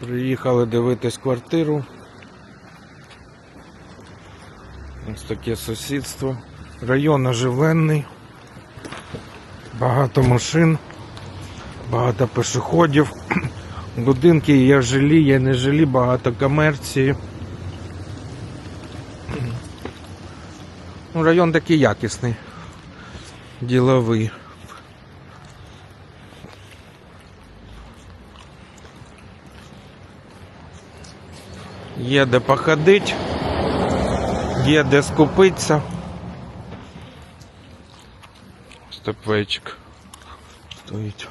Приїхали дивитись квартиру. Ось таке сусідство. Район оживленний. Багато машин, багато пешеходів. Будинки є жилі, є не жилі, багато комерції. Ну, район такий якісний, діловий. Є де походити, є де скупитися. Степвейчик стоїть.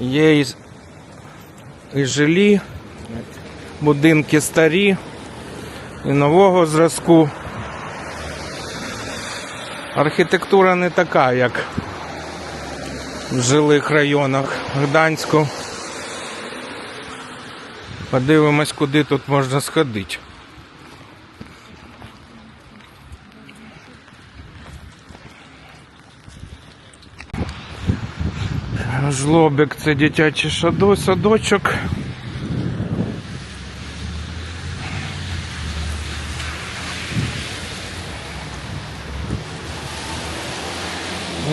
Є і, і жилі, будинки старі, і нового зразку. Архітектура не така, як в жилих районах Гданську. Подивимось, куди тут можна сходити. Жлобик це дитячий садочок.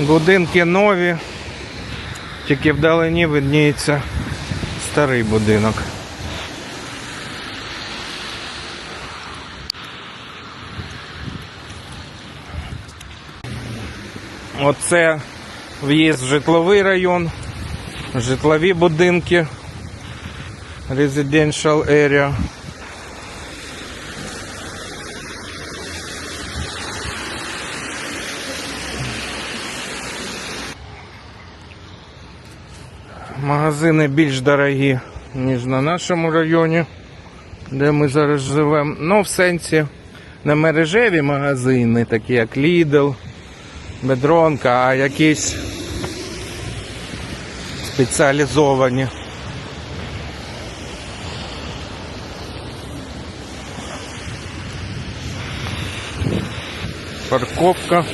Будинки нові, тільки вдалині видніється старий будинок. Оце в'їзд в житловий район, житлові будинки, residential area. Магазини більш дорогі, ніж на нашому районі, де ми зараз живемо. Ну, в сенсі не мережеві магазини, такі як Lidl, Бедронка, а якісь спеціалізовані. Парковка.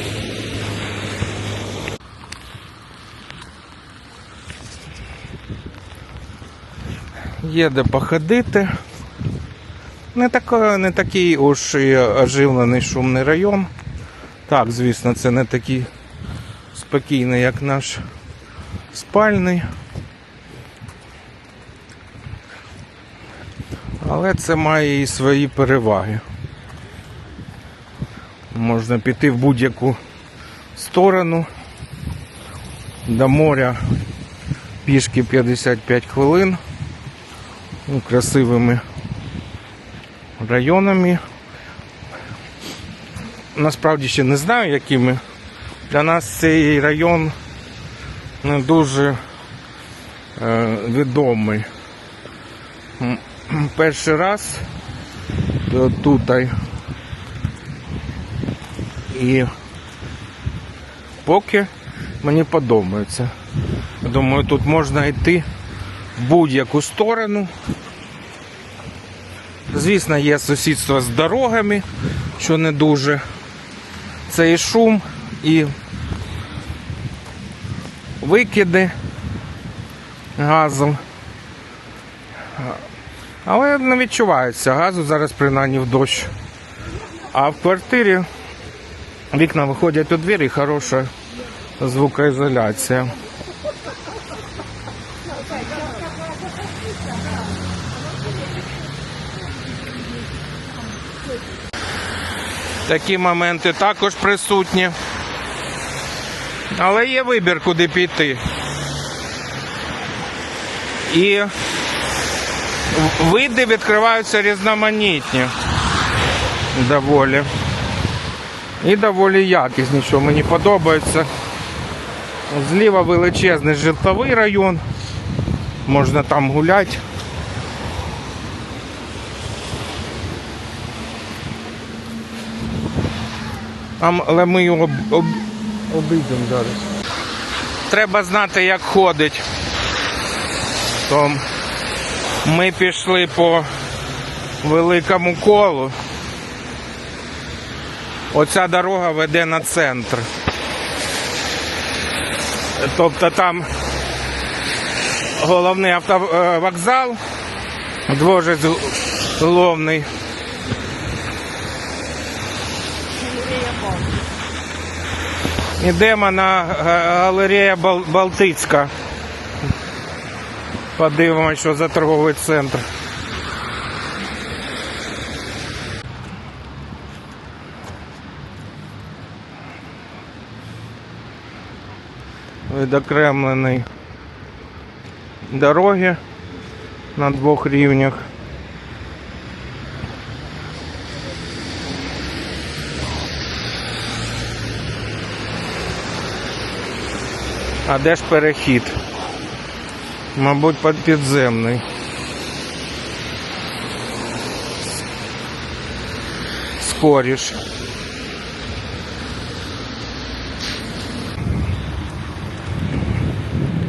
Є де походити. Не, тако, не такий уж і оживлений шумний район. Так, звісно, це не такий спокійний, як наш спальний. Але це має і свої переваги. Можна піти в будь-яку сторону. До моря пішки 55 хвилин. Ну, красивими районами. Насправді ще не знаю, якими. Для нас цей район не дуже е, відомий. Перший раз е, тут і поки мені подобається. Думаю, тут можна йти будь-яку сторону. Звісно, є сусідство з дорогами, що не дуже. Це і шум, і викиди газу. Але не відчувається газу зараз принаймні в дощ. А в квартирі вікна виходять у двері і хороша звукоізоляція. Такі моменти також присутні. Але є вибір, куди піти. І види відкриваються різноманітні. Доволі. І доволі якісні, що мені подобається. Зліва величезний житловий район. Можна там гуляти. Але ми його об, об, обійдемо зараз. Треба знати, як ходить. То ми пішли по великому колу. Оця дорога веде на центр. Тобто там головний автовокзал, двожець головний. Ідемо на галерея Балтицька. Подивимося, що за торговий центр. Відокремлений дороги на двох рівнях. А де ж перехід? Мабуть, під- підземний. Скоріш.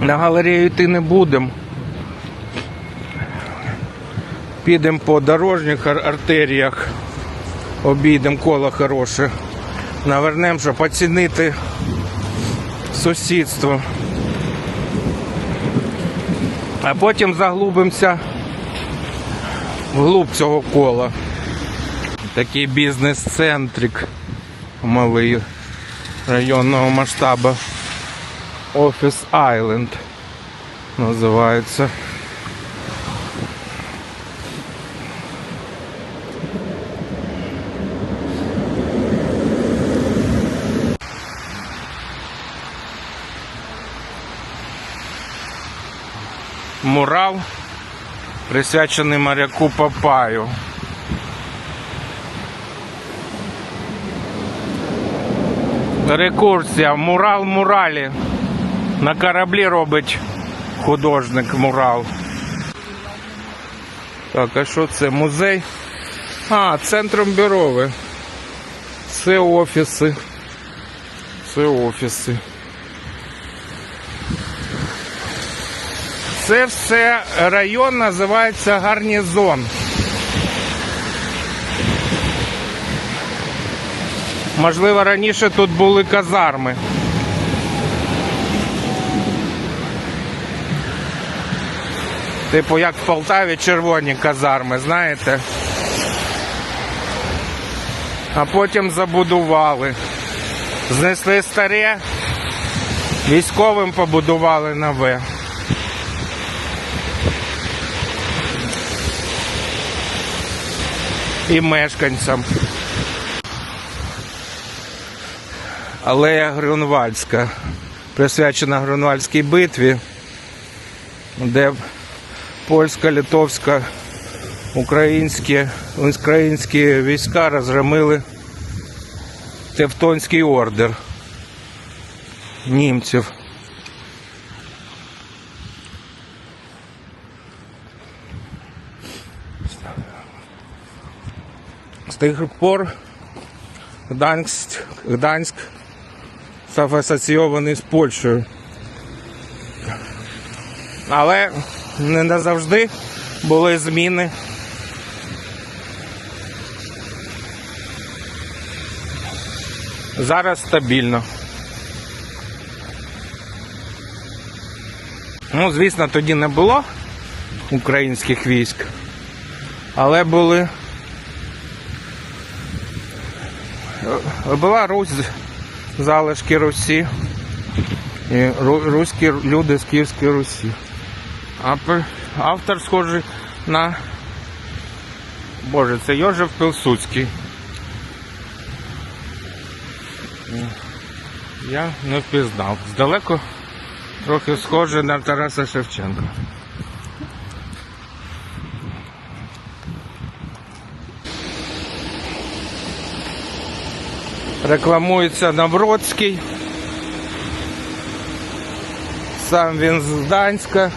На галерею йти не будемо. Підемо по дорожніх артеріях, обійдемо коло хороше. Навернемо, щоб оцінити сусідство. А потім заглубимося вглуб цього кола. Такий бізнес-центрик малий районного масштабу. Офіс Айленд називається. Мурал, присвячений моряку Папаю. Рекурсія, мурал муралі. На кораблі робить художник мурал. Так, а що це? Музей? А, центром бюрови. Це офіси. Це офіси. Це все район називається гарнізон. Можливо, раніше тут були казарми. Типу, як в Полтаві червоні казарми, знаєте? А потім забудували. Знесли старе, військовим побудували нове. І мешканцям. Алея Грюнвальська, присвячена Грюнвальській битві, де польська, литовська, українські, українські війська розгромили Тевтонський ордер німців. Тих пор Гданськ, Гданськ став асоційований з Польщею. Але не назавжди були зміни. Зараз стабільно. Ну, звісно, тоді не було українських військ, але були. Була Русь, залишки Русі і руські люди з Київської Русі. А автор схожий на. Боже, це Йожев Пилсудський. Я не впізнав. Здалеку трохи схоже на Тараса Шевченка. Рекламується Навроцький. Сам він з Данська.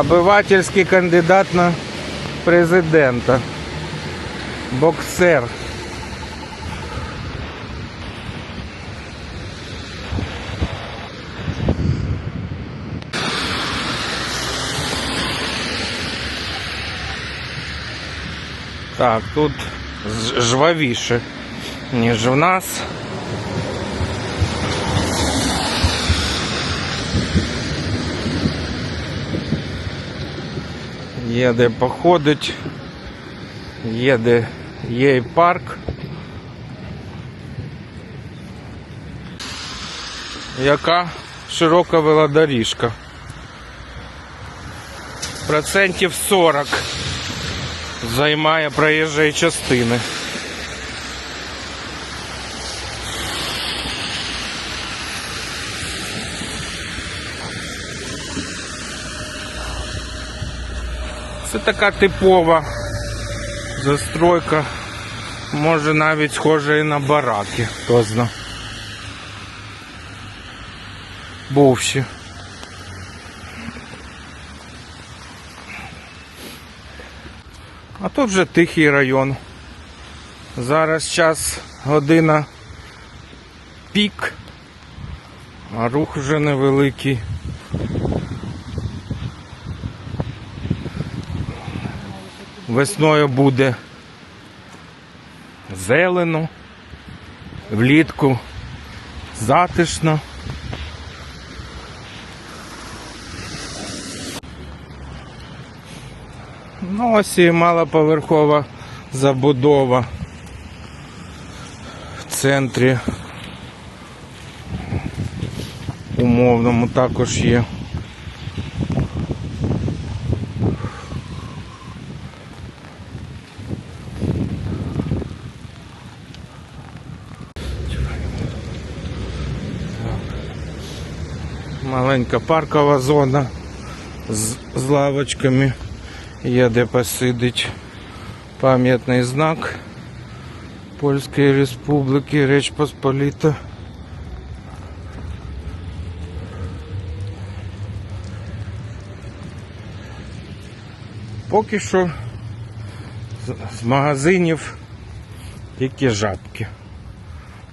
Обивательський кандидат на президента. Боксер. Так, тут жвавіше, ніж в нас. Є де походить, є де є і парк. Яка широка велодоріжка. Процентів 40 займає проїжджої частини. Це така типова застройка, може навіть схожа і на бараки, хто зна. Бувші. А тут вже тихий район. Зараз час година пік, а рух вже невеликий. Весною буде зелено, влітку затишно. Ну, ось і малоповерхова забудова в центрі. Умовному також є. Маленька паркова зона з, з лавочками. Є де посидить пам'ятний знак Польської Республіки Реч Посполіта. Поки що з- магазинів тільки жабки.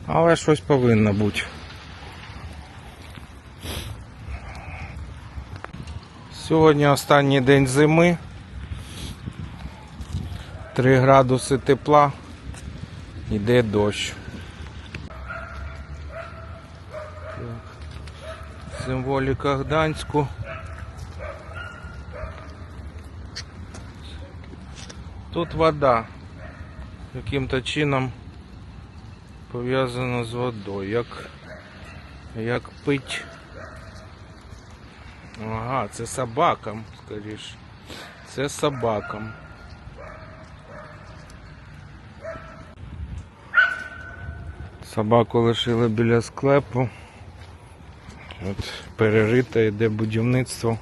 Але щось повинно бути. Сьогодні останній день зими. 3 градуси тепла. Іде дощ. Символіка Гданську. Тут вода. Яким-то чином пов'язана з водою. Як, як пить. Ага, це собакам, скоріше. Це собакам. Собаку лишили біля склепу. От перерите йде будівництво.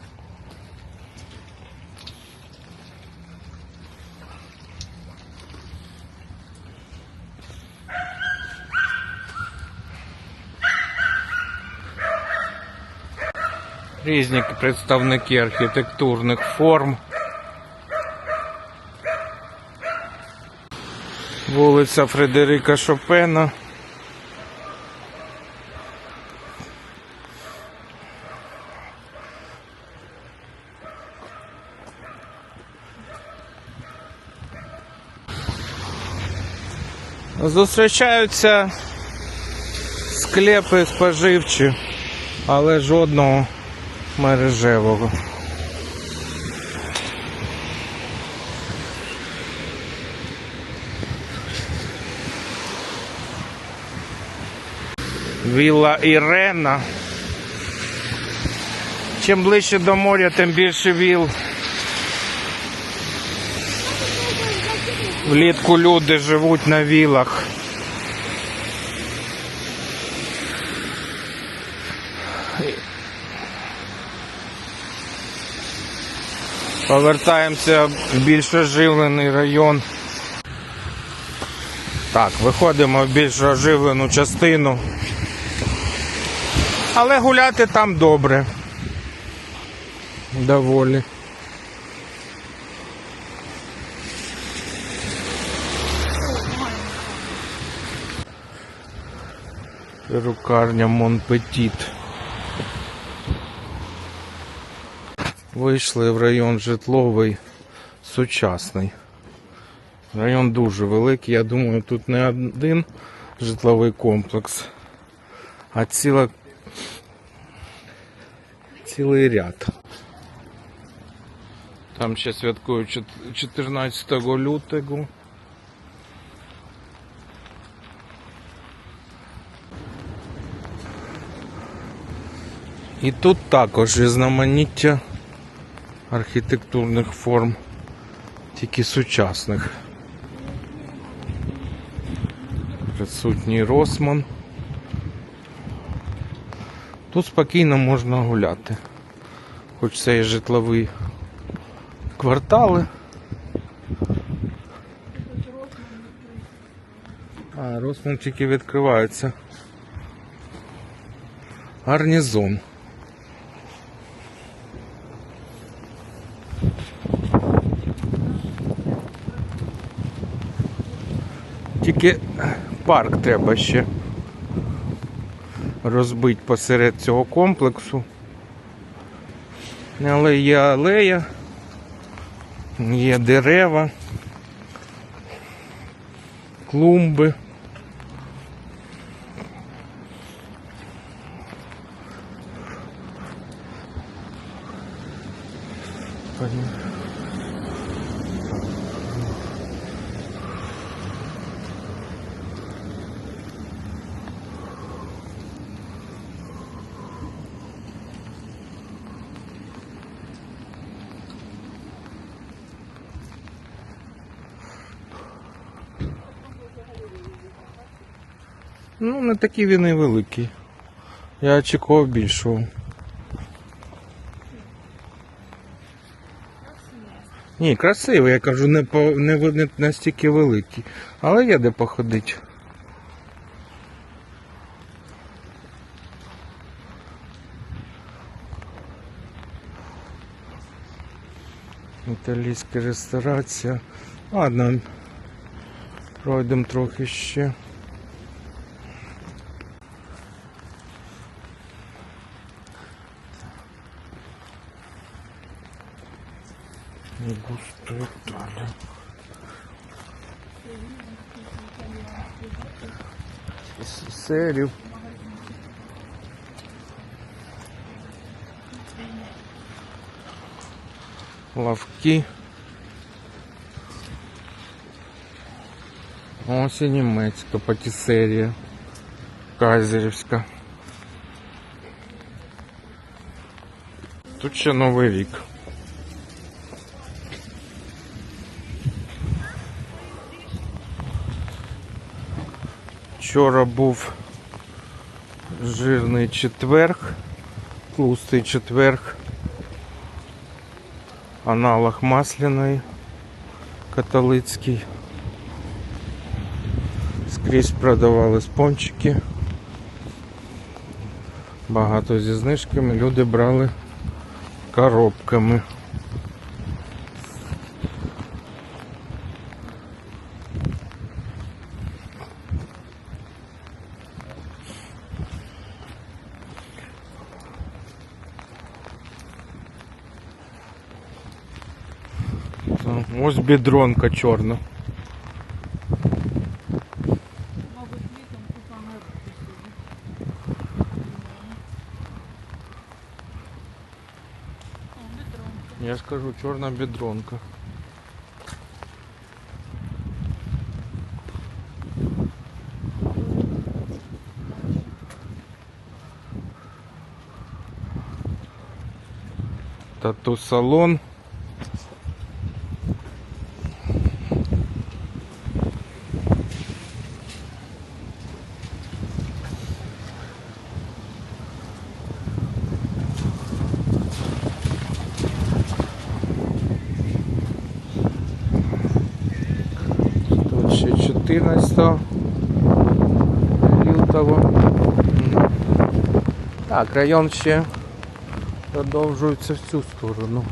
Різні представники архітектурних форм. Вулиця Фредерика Шопена. Зустрічаються склепи споживчі, але жодного мережевого. Вілла Ірена. Чим ближче до моря, тим більше віл. Влітку люди живуть на вілах. Повертаємося в більш оживлений район. Так, виходимо в більш оживлену частину. Але гуляти там добре. Доволі. Перукарня Монпетіт. Вийшли в район житловий сучасний. Район дуже великий. Я думаю, тут не один житловий комплекс, а ціла, цілий ряд. Там ще святкують 14 лютого. І тут також різноманіття архітектурних форм, тільки сучасних. Присутній Росман. Тут спокійно можна гуляти. Хоч це і житлові квартали. А, Росман тільки відкривається. Гарнізон. Тільки парк треба ще розбити посеред цього комплексу. Але є алея, є дерева, клумби. Ну, не такий він і великий. Я очікував більшого. Ні, красивий, я кажу, не, по, не, не настільки великий. Але є де походити. Італійська ресторація. Ладно, пройдемо трохи ще. Не густо Италия. С- Серів. Лавки. Ось і німецька патісерія. Кайзерівська. Тут ще Новий рік. Вчора був жирний четверг, тлустий четверг, аналог масляної католицький. Скрізь продавали спончики. Багато зі знижками люди брали коробками. бідронка чорна. Мабуть, літом купа мебель сюди. О, бідронка. Я ж кажу, чорна бідронка. Тату салон. Так, район ще продовжується в цю сторону.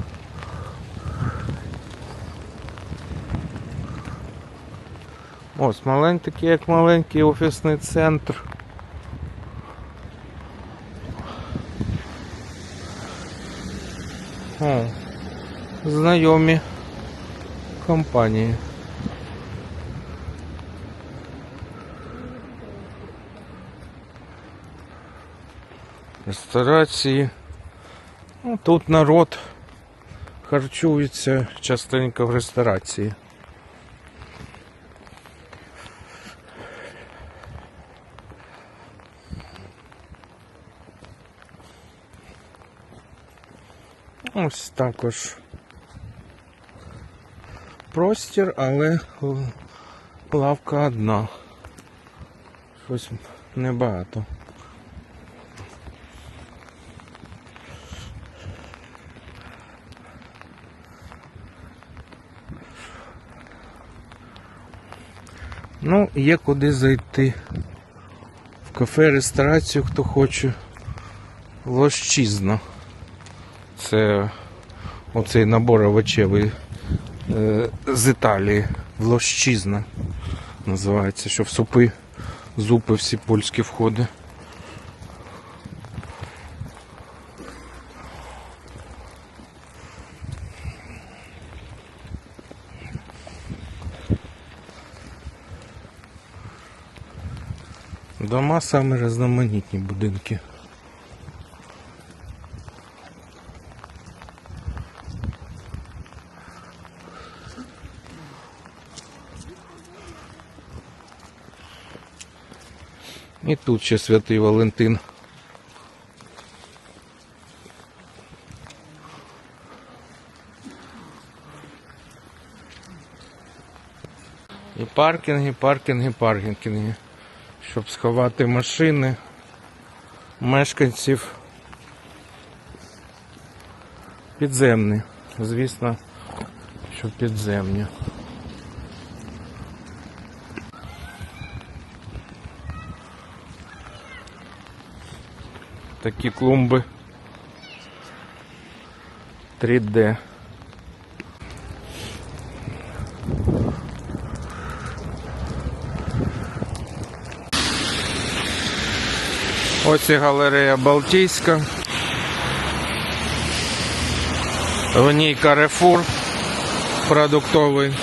Ось маленький, як маленький офісний центр. О, знайомі компанії. Ресторації. Ну, тут народ харчується частенько в ресторації. Ось також простір, але лавка одна. Щось небагато. Ну, є куди зайти. В кафе, ресторацію, хто хоче. Лощізна. Це оцей набор овочевий е, з Італії. Влощизна називається, що в супи, зупи всі польські входи. Дома саме різноманітні будинки. І тут ще святий Валентин. І паркінги, паркінги, паркінги. Щоб сховати машини мешканців. Підземні. Звісно, що підземні. Такі клумби 3D. Ось і галерея Балтійська. В ній Карефур продуктовий.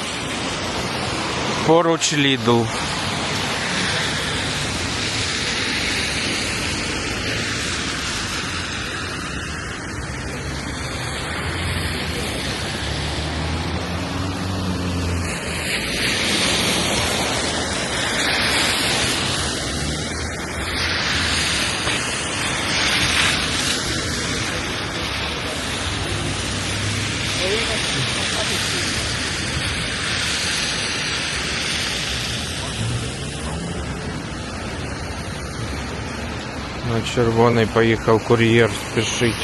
Поруч Лідл. На червоний поїхав кур'єр спішить.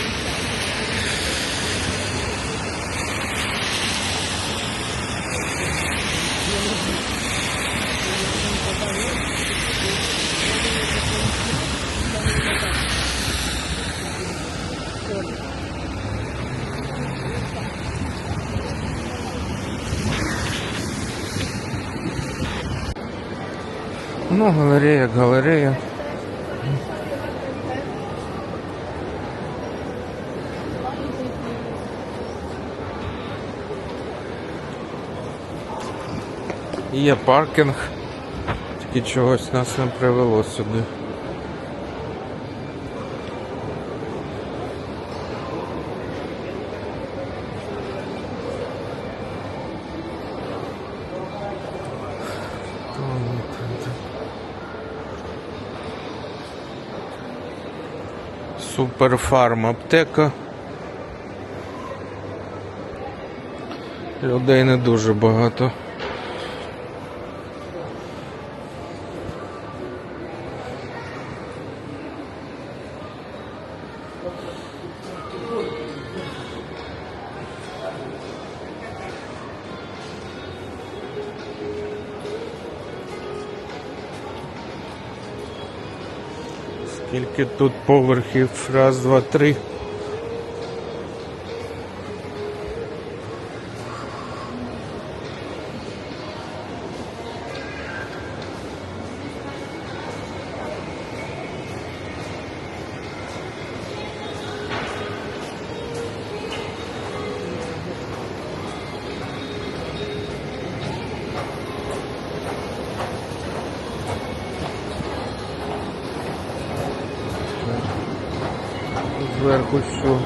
Ну, галерея, як галерея. Є паркінг, тільки чогось нас не привело сюди. Суперфарм аптека. Людей не дуже багато. Скільки тут поверхів? Раз, два, три. Зверху що.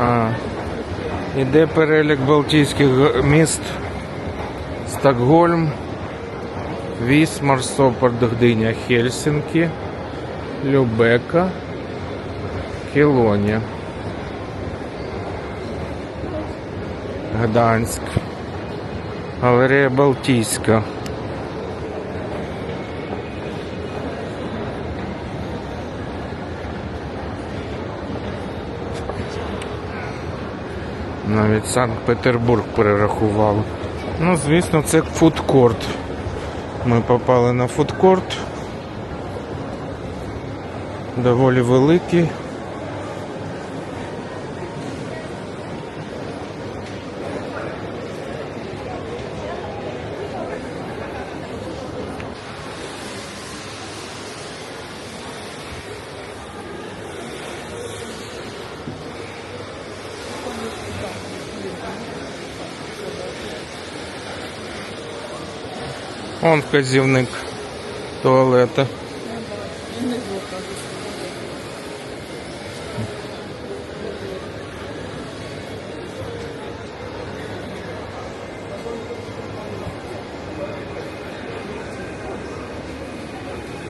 А, іде перелік Балтійських міст. Стокгольм, Вісмар, Сопор, Гдиня, Хельсінкі, Любека, Келонія. Гданськ. Галерея Балтійська. Навіть Санкт-Петербург перерахували. Ну, звісно, це фудкорт. Ми попали на фудкорт. Доволі великий. Он вказівник туалета.